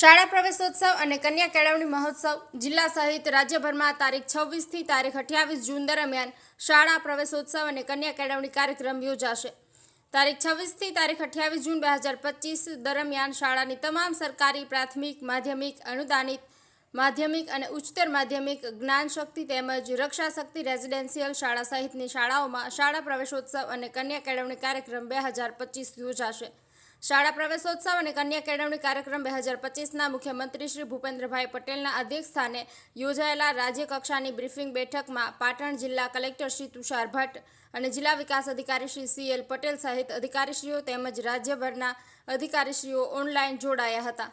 શાળા પ્રવેશોત્સવ અને કન્યા કેળવણી મહોત્સવ જિલ્લા સહિત રાજ્યભરમાં તારીખ છવ્વીસથી તારીખ અઠ્યાવીસ જૂન દરમિયાન શાળા પ્રવેશોત્સવ અને કન્યા કેળવણી કાર્યક્રમ યોજાશે. તારીખ છવ્વીસથી તારીખ અઠ્યાવીસ જૂન બે હજાર પચીસ દરમિયાન શાળાની તમામ સરકારી પ્રાથમિક, માધ્યમિક, અનુદાનિત, માધ્યમિક અને ઉચ્ચતર માધ્યમિક જ્ઞાનશક્તિ તેમજ રક્ષા શક્તિ રેઝિડેન્શિયલ શાળા સહિતની શાળાઓમાં શાળા પ્રવેશોત્સવ અને કન્યા કેળવણી કાર્યક્રમ બે હજાર પચીસ યોજાશે. શાળા પ્રવેશોત્સવ અને કન્યા કેળવણી કાર્યક્રમ બે હજાર પચીસના મુખ્યમંત્રી શ્રી ભૂપેન્દ્રભાઈ પટેલના અધ્યક્ષસ્થાને યોજાયેલા રાજ્યકક્ષાની બ્રિફિંગ બેઠકમાં પાટણ જિલ્લા કલેક્ટર શ્રી તુષાર ભટ્ટ અને જિલ્લા વિકાસ અધિકારી શ્રી સી પટેલ સહિત અધિકારીશ્રીઓ તેમજ રાજ્યભરના અધિકારીશ્રીઓ ઓનલાઈન જોડાયા હતા.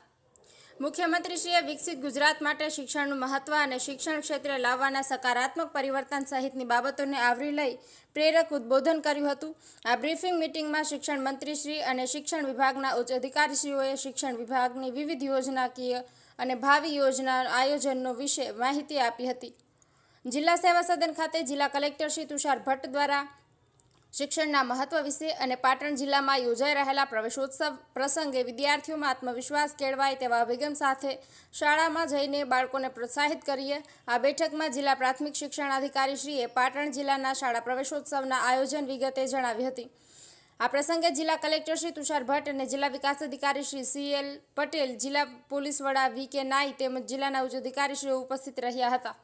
મુખ્યમંત્રીશ્રીએ વિકસિત ગુજરાત માટે શિક્ષણનું મહત્વ અને શિક્ષણ ક્ષેત્રે લાવવાના સકારાત્મક પરિવર્તન સહિતની બાબતોને આવરી લઈ પ્રેરક ઉદ્બોધન કર્યું હતું. આ બ્રીફિંગ મિટિંગમાં શિક્ષણ મંત્રીશ્રી અને શિક્ષણ વિભાગના ઉચ્ચ અધિકારીશ્રીઓએ શિક્ષણ વિભાગની વિવિધ યોજનાકીય અને ભાવિ યોજના આયોજનનો વિશે માહિતી આપી હતી. જિલ્લા સેવા સદન ખાતે જિલ્લા કલેક્ટર શ્રી તુષાર ભટ્ટ દ્વારા શિક્ષણના મહત્વ વિશે અને પાટણ જિલ્લામાં યોજાઈ રહેલા પ્રવેશોત્સવ પ્રસંગે વિદ્યાર્થીઓમાં આત્મવિશ્વાસ કેળવાય તેવા અભિગમ સાથે શાળામાં જઈને બાળકોને પ્રોત્સાહિત કરીએ. આ બેઠકમાં જિલ્લા પ્રાથમિક શિક્ષણાધિકારીશ્રીએ પાટણ જિલ્લાના શાળા પ્રવેશોત્સવના આયોજન વિગતે જણાવી હતી. આ પ્રસંગે જિલ્લા કલેક્ટર શ્રી તુષાર ભટ્ટ અને જિલ્લા વિકાસ અધિકારી શ્રી સી એલ પટેલ, જિલ્લા પોલીસ વડા વી કે નાઈ તેમજ જિલ્લાના ઉચ્ચ અધિકારીશ્રીઓ ઉપસ્થિત રહ્યા હતા.